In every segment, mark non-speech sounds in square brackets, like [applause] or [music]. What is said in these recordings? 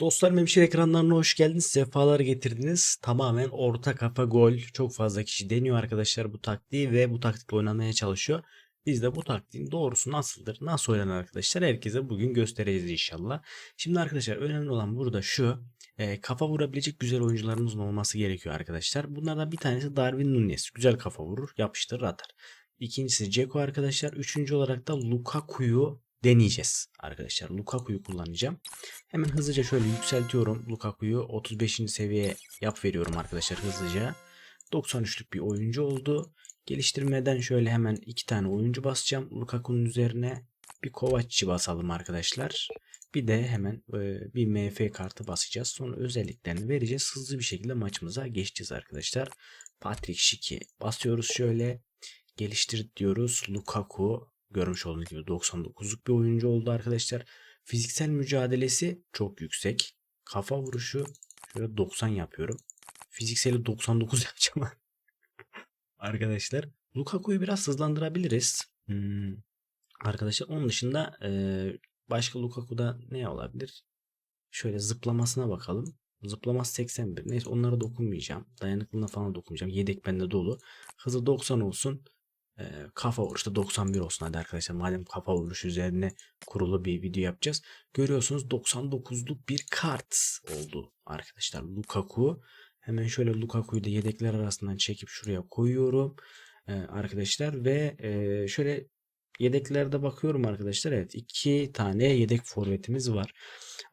Dostlarım hemşire ekranlarına hoş geldiniz. Sefalar getirdiniz. Tamamen orta kafa gol. Çok fazla kişi deniyor arkadaşlar bu taktiği ve bu taktikle oynamaya çalışıyor. Biz de bu taktiğin doğrusu nasıldır, nasıl oynanır arkadaşlar herkese bugün göstereceğiz inşallah. Şimdi arkadaşlar önemli olan burada şu. e, kafa vurabilecek güzel oyuncularımızın olması gerekiyor arkadaşlar. Bunlardan bir tanesi Darwin Nunez. Güzel kafa vurur, yapıştırır atar. İkincisi Ceko arkadaşlar. Üçüncü olarak da Lukaku'yu deneyeceğiz arkadaşlar. Lukaku'yu kullanacağım. Hemen hızlıca şöyle yükseltiyorum. Lukaku'yu 35. seviyeye yap veriyorum arkadaşlar hızlıca. 93'lük bir oyuncu oldu. Geliştirmeden şöyle hemen iki tane oyuncu basacağım. Lukaku'nun üzerine bir Kovac'ı basalım arkadaşlar. Bir de hemen e, bir MF kartı basacağız. Sonra özelliklerini vereceğiz. Hızlı bir şekilde maçımıza geçeceğiz arkadaşlar. Patrick Schick'i basıyoruz şöyle. Geliştir diyoruz. Lukaku görmüş olduğunuz gibi 99'luk bir oyuncu oldu arkadaşlar. Fiziksel mücadelesi çok yüksek. Kafa vuruşu şöyle 90 yapıyorum. Fizikseli 99 [laughs] yapacağım. arkadaşlar. Lukaku'yu biraz hızlandırabiliriz. Hmm. Arkadaşlar onun dışında e, başka Lukaku'da ne olabilir? Şöyle zıplamasına bakalım. Zıplaması 81. Neyse onlara dokunmayacağım. Dayanıklılığına falan dokunmayacağım. Yedek bende dolu. Hızı 90 olsun. E, kafa vuruşta 91 olsun hadi arkadaşlar. Madem kafa vuruş üzerine kurulu bir video yapacağız. Görüyorsunuz 99'luk bir kart oldu arkadaşlar. Lukaku. Hemen şöyle Lukaku'yu da yedekler arasından çekip şuraya koyuyorum. E, arkadaşlar ve e, şöyle yedeklerde bakıyorum arkadaşlar. Evet iki tane yedek forvetimiz var.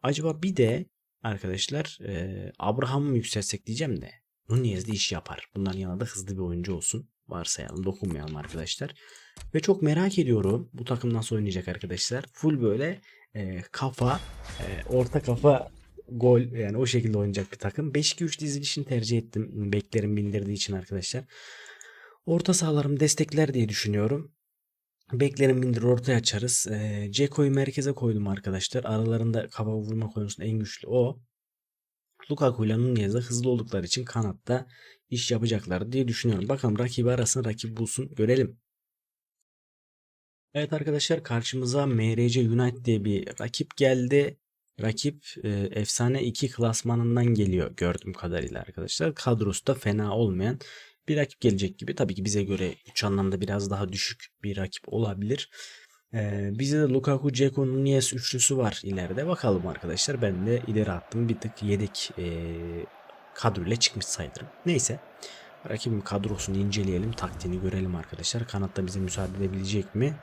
Acaba bir de arkadaşlar e, Abraham'ı mı yükseltsek diyeceğim de Nunez de iş yapar. Bunların yanında da hızlı bir oyuncu olsun. Varsayalım dokunmayalım arkadaşlar. Ve çok merak ediyorum bu takım nasıl oynayacak arkadaşlar. Full böyle e, kafa e, orta kafa gol yani o şekilde oynayacak bir takım. 5-2-3 dizilişini tercih ettim. Beklerim bindirdiği için arkadaşlar. Orta sahalarım destekler diye düşünüyorum. Beklerim bindir ortaya açarız. E, Ceko'yu merkeze koydum arkadaşlar. Aralarında kafa vurma konusunda en güçlü o. Lukaku ile Nunez de hızlı oldukları için kanatta iş yapacaklar diye düşünüyorum. Bakalım rakibi arasın rakip bulsun görelim. Evet arkadaşlar karşımıza MRC United diye bir rakip geldi. Rakip e, efsane 2 klasmanından geliyor gördüğüm kadarıyla arkadaşlar. Kadrosu da fena olmayan bir rakip gelecek gibi. Tabii ki bize göre güç anlamda biraz daha düşük bir rakip olabilir. Ee, bizde de Lukaku, Dzeko, Nunez üçlüsü var ileride. Bakalım arkadaşlar. Ben de ileri attım. Bir tık yedek e, kadroyla çıkmış sayılırım. Neyse. Rakibin kadrosunu inceleyelim. Taktiğini görelim arkadaşlar. Kanatta bize müsaade edebilecek mi?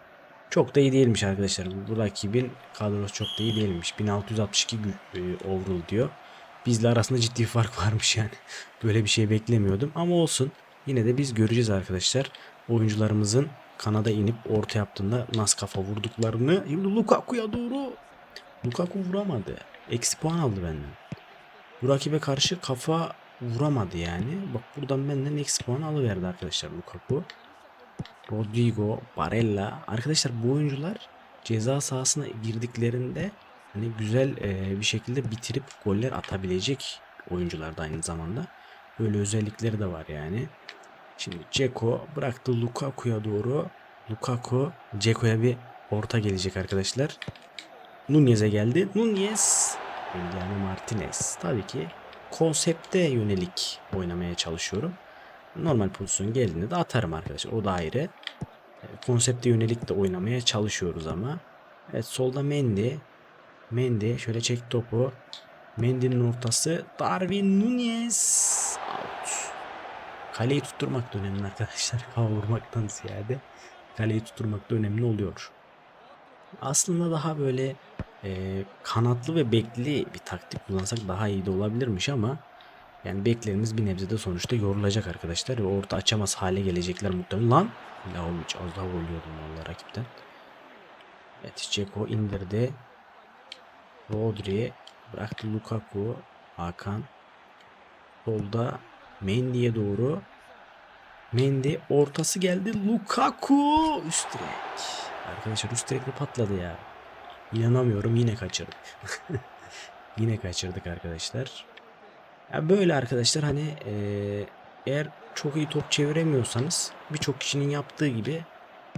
Çok da iyi değilmiş arkadaşlar. Bu rakibin kadrosu çok da iyi değilmiş. 1662 gü- e, overall diyor. Bizle arasında ciddi fark [laughs] varmış yani. Böyle bir şey beklemiyordum ama olsun. Yine de biz göreceğiz arkadaşlar. Oyuncularımızın kanada inip orta yaptığında nasıl kafa vurduklarını. Şimdi Lukaku'ya doğru. Lukaku vuramadı. Eksi puan aldı benden. Bu rakibe karşı kafa vuramadı yani. Bak buradan benden eksi puan alıverdi arkadaşlar Lukaku. Rodrigo, Barella. Arkadaşlar bu oyuncular ceza sahasına girdiklerinde hani güzel e, bir şekilde bitirip goller atabilecek oyuncular da aynı zamanda. Böyle özellikleri de var yani. Şimdi Ceko bıraktı Lukaku'ya doğru. Lukaku Ceko'ya bir orta gelecek arkadaşlar. Nunez'e geldi. Nunez Emiliano Martinez. Tabii ki konsepte yönelik oynamaya çalışıyorum. Normal pozisyon geldiğinde de atarım arkadaşlar. O da ayrı. E, Konsepte yönelik de oynamaya çalışıyoruz ama. Evet solda Mendy. Mendy şöyle çek topu. Mendy'nin ortası. Darwin Nunez. Kaleyi tutturmak da önemli arkadaşlar. [laughs] Hava vurmaktan ziyade. Kaleyi tutturmak da önemli oluyor. Aslında daha böyle e, kanatlı ve bekli bir taktik kullansak daha iyi de olabilirmiş ama yani beklerimiz bir nebze de sonuçta yorulacak arkadaşlar ve orta açamaz hale gelecekler muhtemelen. Lan Laovic az daha voluyordum valla rakipten. Evet Ceko indirdi. Rodri bıraktı Lukaku. Hakan. Solda Mendy'ye doğru. Mendy ortası geldi. Lukaku üst direk. Arkadaşlar üst direkle patladı ya. İnanamıyorum yine kaçırdık. [laughs] yine kaçırdık arkadaşlar. Ya böyle arkadaşlar hani eee, eğer çok iyi top çeviremiyorsanız birçok kişinin yaptığı gibi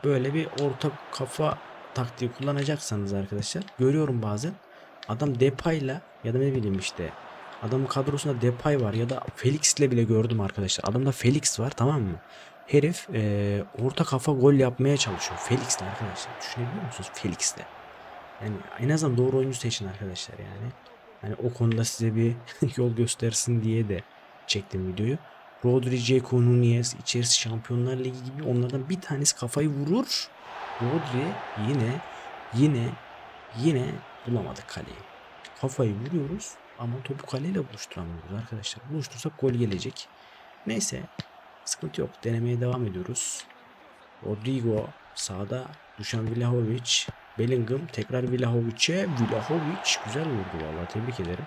böyle bir orta kafa taktiği kullanacaksanız arkadaşlar görüyorum bazen adam Depay'la ya da ne bileyim işte adamın kadrosunda Depay var ya da Felix'le bile gördüm arkadaşlar. Adamda Felix var tamam mı? Herif eee, orta kafa gol yapmaya çalışıyor. Felix'le arkadaşlar. Düşünebiliyor musunuz? Felix'le. Yani en azından doğru oyuncu seçin arkadaşlar yani. Hani o konuda size bir [laughs] yol göstersin diye de çektim videoyu. Rodri, Dzeko, Nunez içerisi Şampiyonlar Ligi gibi onlardan bir tanesi kafayı vurur. Rodri yine yine yine bulamadık kaleyi. Kafayı vuruyoruz ama topu kaleyle buluşturamıyoruz arkadaşlar. Buluştursak gol gelecek. Neyse sıkıntı yok. Denemeye devam ediyoruz. Rodrigo sağda Dušan Vlahovic Bellingham tekrar Vlahovic'e Vlahovic güzel vurdu vallahi tebrik ederim.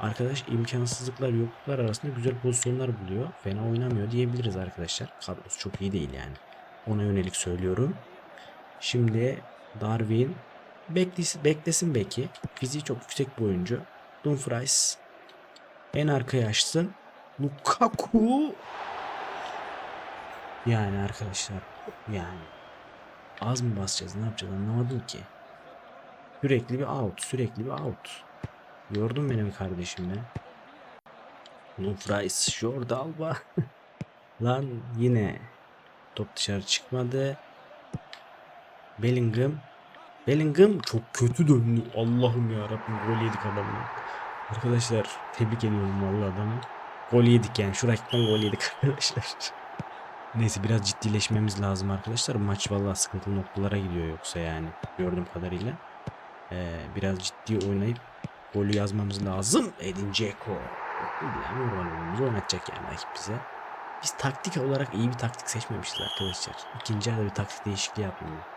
Arkadaş imkansızlıklar yokluklar arasında güzel pozisyonlar buluyor. Fena oynamıyor diyebiliriz arkadaşlar. Kadrosu çok iyi değil yani. Ona yönelik söylüyorum. Şimdi Darwin beklesin, beklesin belki. Fiziği çok yüksek bir oyuncu. Dumfries en arkaya açsın. Lukaku yani arkadaşlar yani az mı basacağız ne yapacağız anlamadım ki. Sürekli bir out sürekli bir out. Yordun benim kardeşim be. Dumfries Jordi Alba. [laughs] Lan yine top dışarı çıkmadı. Bellingham. Bellingham çok kötü döndü. Allah'ım ya Rabbim gol yedik adamı. Arkadaşlar tebrik ediyorum vallahi adamı. Gol yedik yani şu rakipten gol yedik [laughs] arkadaşlar. Neyse biraz ciddileşmemiz lazım arkadaşlar. Maç vallahi sıkıntılı noktalara gidiyor yoksa yani gördüğüm kadarıyla. Ee, biraz ciddi oynayıp golü yazmamız lazım. Edin Dzeko. Yani oyunumuzu oynatacak yani rakip bize. Biz taktik olarak iyi bir taktik seçmemişiz arkadaşlar. İkinci yarıda bir taktik değişikliği yapmayalım.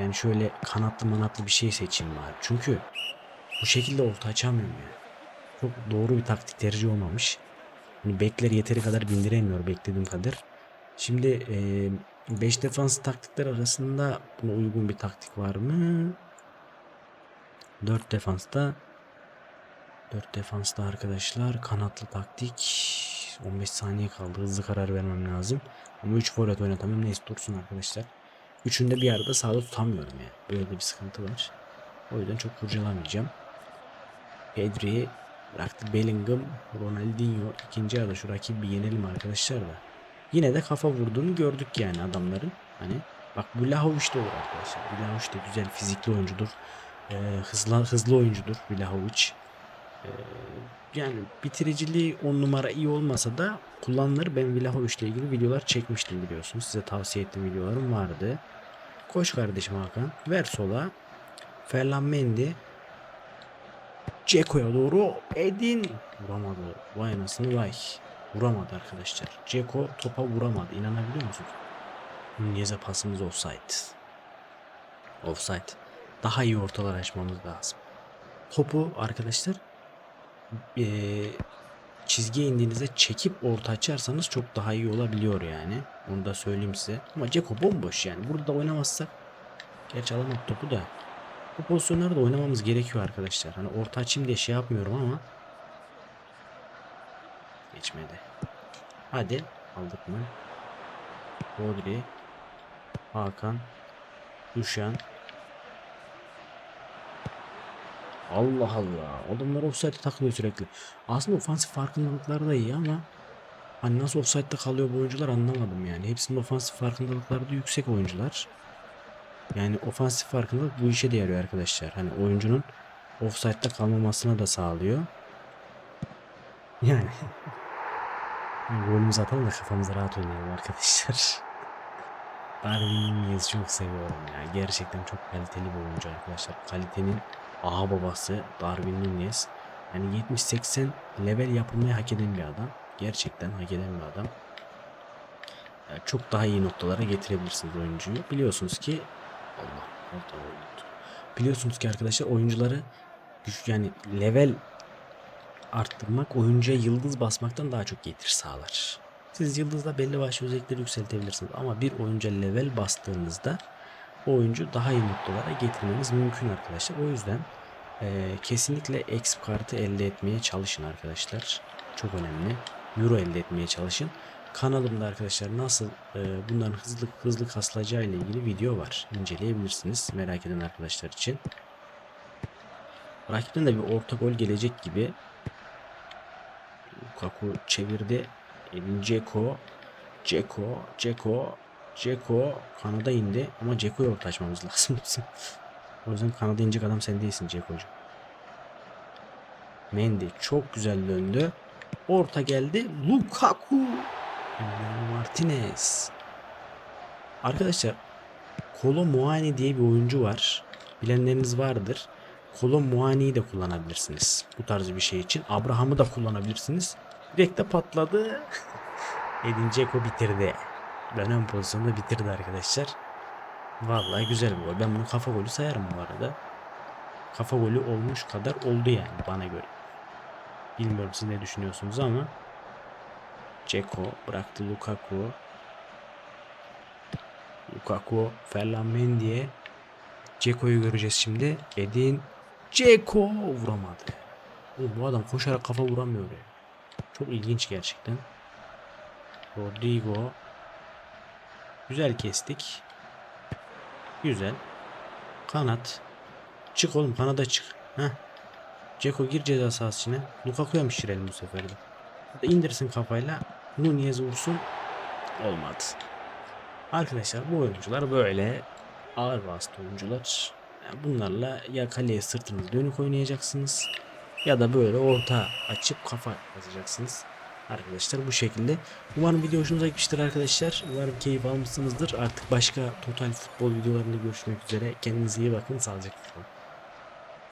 Yani şöyle kanatlı manatlı bir şey seçeyim bari. Çünkü bu şekilde orta açamıyorum yani. Çok doğru bir taktik tercih olmamış. Hani bekleri yeteri kadar bindiremiyor beklediğim kadar. Şimdi 5 defans taktikler arasında buna uygun bir taktik var mı? 4 defansta 4 defansta arkadaşlar kanatlı taktik 15 saniye kaldı hızlı karar vermem lazım ama 3 forvet oynatamıyorum neyse dursun arkadaşlar üçünde bir arada sağda tutamıyorum ya böyle de bir sıkıntı var. O yüzden çok kurcalamayacağım. Pedri bıraktı. Bellingham Ronaldinho ikinci yarıda şu rakibi yenelim arkadaşlar da. Yine de kafa vurduğunu gördük yani adamların. Hani bak bu Vlahovic de olur arkadaşlar. Vlahovic de güzel fizikli oyuncudur. Ee, hızlı hızlı oyuncudur Vlahovic. ee, yani bitiriciliği on numara iyi olmasa da kullanılır. Ben Vlahovic ile ilgili videolar çekmiştim biliyorsunuz. Size tavsiye ettiğim videolarım vardı. Koş kardeşim Hakan. Ver sola. Ferland Mendy. Ceko'ya doğru. Edin. Vuramadı. Vay anasını vay. Vuramadı arkadaşlar. Ceko topa vuramadı. İnanabiliyor musunuz? Niyeze pasımız offside. Offside. Daha iyi ortalar açmamız lazım. Topu arkadaşlar e, çizgiye indiğinizde çekip orta açarsanız çok daha iyi olabiliyor yani. Onu da söyleyeyim size. Ama Ceko bomboş yani. Burada oynamazsak gerçi alamadı topu da. Bu pozisyonlarda oynamamız gerekiyor arkadaşlar. Hani orta açayım diye şey yapmıyorum ama geçmedi. Hadi aldık mı? Rodri Hakan Duşan Allah Allah. Adamlar offside'e takılıyor sürekli. Aslında ofansif farkındalıkları da iyi ama hani nasıl offside'de kalıyor bu oyuncular anlamadım yani. Hepsinin ofansif farkındalıkları da yüksek oyuncular. Yani ofansif farkındalık bu işe de yarıyor arkadaşlar. Hani oyuncunun offside'de kalmamasına da sağlıyor. Yani. [laughs] Golümüzü atalım da kafamız rahat oynayalım arkadaşlar. [laughs] Darwin Nunez'i çok seviyorum ya. Gerçekten çok kaliteli bir oyuncu arkadaşlar. Kalitenin aha babası Darwin Nunez. Yani 70-80 level yapılmayı hak eden bir adam. Gerçekten hak eden bir adam. Yani çok daha iyi noktalara getirebilirsiniz oyuncuyu. Biliyorsunuz ki Allah oldu. Biliyorsunuz ki arkadaşlar oyuncuları yani level arttırmak oyuncuya yıldız basmaktan daha çok getir sağlar. Siz yıldızla belli başlı özellikleri yükseltebilirsiniz ama bir oyuncuya level bastığınızda oyuncu daha iyi noktalara getirmeniz mümkün arkadaşlar. O yüzden e, kesinlikle exp kartı elde etmeye çalışın arkadaşlar. Çok önemli. Euro elde etmeye çalışın. Kanalımda arkadaşlar nasıl e, bunların hızlı hızlı kasılacağı ile ilgili video var. İnceleyebilirsiniz merak eden arkadaşlar için. Rakipten de bir orta gol gelecek gibi. Lukaku çevirdi. Edin Dzeko. Dzeko. Dzeko. Kanada indi. Ama Dzeko'ya orta açmamız [laughs] lazım. o yüzden kanada inecek adam sen değilsin Dzeko'cu. Mendy çok güzel döndü. Orta geldi. Lukaku. Martinez. Arkadaşlar Kolo Muani diye bir oyuncu var. Bilenleriniz vardır. Kolo Muani'yi de kullanabilirsiniz. Bu tarz bir şey için. Abraham'ı da kullanabilirsiniz. Direkt de patladı. [laughs] Edin Dzeko bitirdi. Dönem pozisyonda bitirdi arkadaşlar. Vallahi güzel bir gol. Ben bunu kafa golü sayarım bu arada. Kafa golü olmuş kadar oldu yani bana göre. Bilmiyorum siz ne düşünüyorsunuz ama Ceko bıraktı Lukaku. Lukaku Ferland Mendy'e Ceko'yu göreceğiz şimdi. Edin Ceko vuramadı. Oğlum bu adam koşarak kafa vuramıyor ya. Çok ilginç gerçekten. Rodrigo Güzel kestik. Güzel. Kanat. Çık oğlum kanada çık. Heh. Ceko gir ceza sahası içine. Lukaku'ya mı şirelim bu sefer de? İndirsin kafayla. Nunez vursun. Olmadı. Arkadaşlar bu oyuncular böyle ağır vasıta oyuncular. Bunlarla ya kaleye sırtınız dönük oynayacaksınız ya da böyle orta açıp kafa yazacaksınız. Arkadaşlar bu şekilde. Umarım video hoşunuza gitmiştir arkadaşlar. Umarım keyif almışsınızdır. Artık başka total futbol videolarında görüşmek üzere. Kendinize iyi bakın. Sağlıcakla kalın.